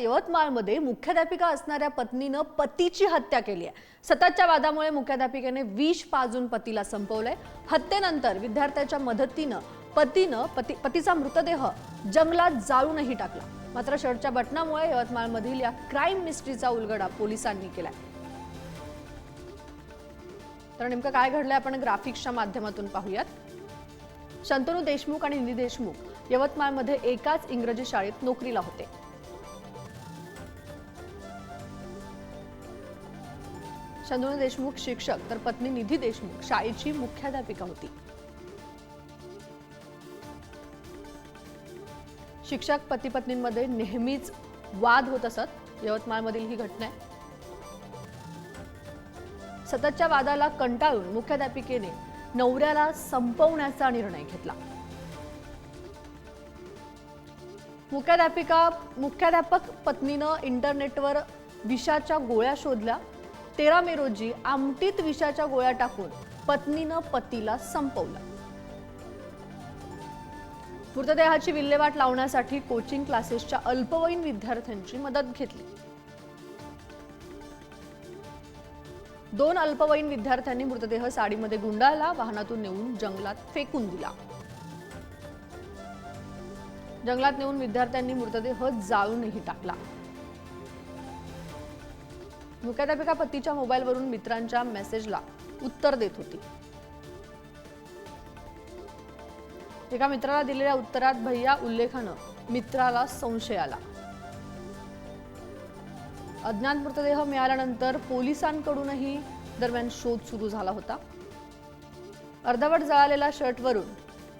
यवतमाळमध्ये मुख्याध्यापिका असणाऱ्या पत्नीनं पतीची हत्या केली आहे. सततच्या वादामुळे मुख्याध्यापिकेने विष पाजून पतीला संपवलंय. हत्येनंतर विद्यार्थ्याच्या मदतीनं पतीनं पती पतीचा मृतदेह जंगलात जाळूनही टाकला. मात्र शर्टच्या बटनामुळे यवतमाळमधील या क्राईम मिस्ट्रीचा उलगडा पोलिसांनी केलाय. तर नेमकं काय घडलंय आपण ग्राफिक्सच्या माध्यमातून पाहूयात. शंतनू देशमुख आणि निधी देशमुख यवतमाळमध्ये एकाच इंग्रजी शाळेत नोकरीला होते. शंतनू देशमुख शिक्षक तर पत्नी निधी देशमुख शाळेची मुख्याध्यापिका होती. शिक्षक पती पत्नींमध्ये नेहमीच वाद होत असत. यवतमाळमधील ही घटना आहे. सततच्या वादाला कंटाळून मुख्याध्यापिकेने नवऱ्याला संपवण्याचा निर्णय घेतला. मुख्याध्यापिका मुख्याध्यापक पत्नीनं इंटरनेटवर विषाच्या गोळ्या शोधल्या. तेरा मे रोजी आमटीत विषाच्या गोळ्या टाकून पत्नीनं पतीला संपवला. मृतदेहाची विल्हेवाट लावण्यासाठी कोचिंग क्लासेसच्या अल्पवयीन विद्यार्थ्यांची मदत घेतली. दोन अल्पवयीन विद्यार्थ्यांनी मृतदेह साडीमध्ये गुंडाळला वाहनातून नेऊन जंगलात फेकून दिला. जंगलात नेऊन विद्यार्थ्यांनी मृतदेह जाळूनही टाकला. मुख्याध्यापिका पतीच्या मोबाईलवरून मित्रांच्या मेसेजला उत्तर देत होती. एका मित्राला दिलेल्या उत्तरात भैया उल्लेखानं मित्राला संशय आला. अज्ञात मृतदेह मिळाल्यानंतर पोलिसांकडूनही दरम्यान शोध सुरू झाला होता. अर्धवट जळालेल्या शर्टवरून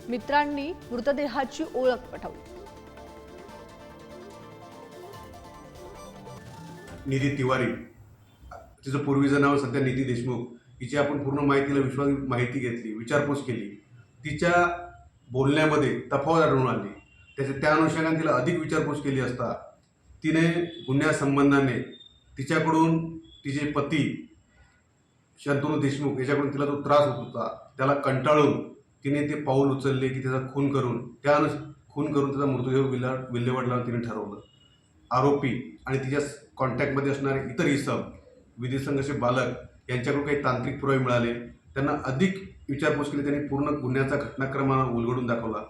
मित्रांनी मृतदेहाची ओळख पटवली. निधी तिवारी तिचं पूर्वीचं नाव सध्या निधी देशमुख हिची आपण पूर्ण माहितीला विश्वास माहिती घेतली विचारपूस केली. तिच्या बोलण्यामध्ये तफावत आढळून आली. त्याच्या त्या अनुषंगाने तिला अधिक विचारपूस केली असता तिने गुन्ह्यासंबंधाने तिच्याकडून तिचे पती शंतनू देशमुख याच्याकडून तिला जो त्रास होत होता. त्याला कंटाळून तिने ते पाऊल उचलले की त्याचा खून करून त्या खून करून त्याचा मृतदेह विल्हा विल्हेवाट लावून तिने ठरवलं. आरोपी आणि तिच्या कॉन्टॅक्टमध्ये असणारे इतर इसम विधी संघर्ष बालक यांच्याकडून काही तांत्रिक पुरावे मिळाले. त्यांना अधिक विचारपूस केली त्यांनी पूर्ण गुन्ह्याचा घटनाक्रम उलगडून दाखवला.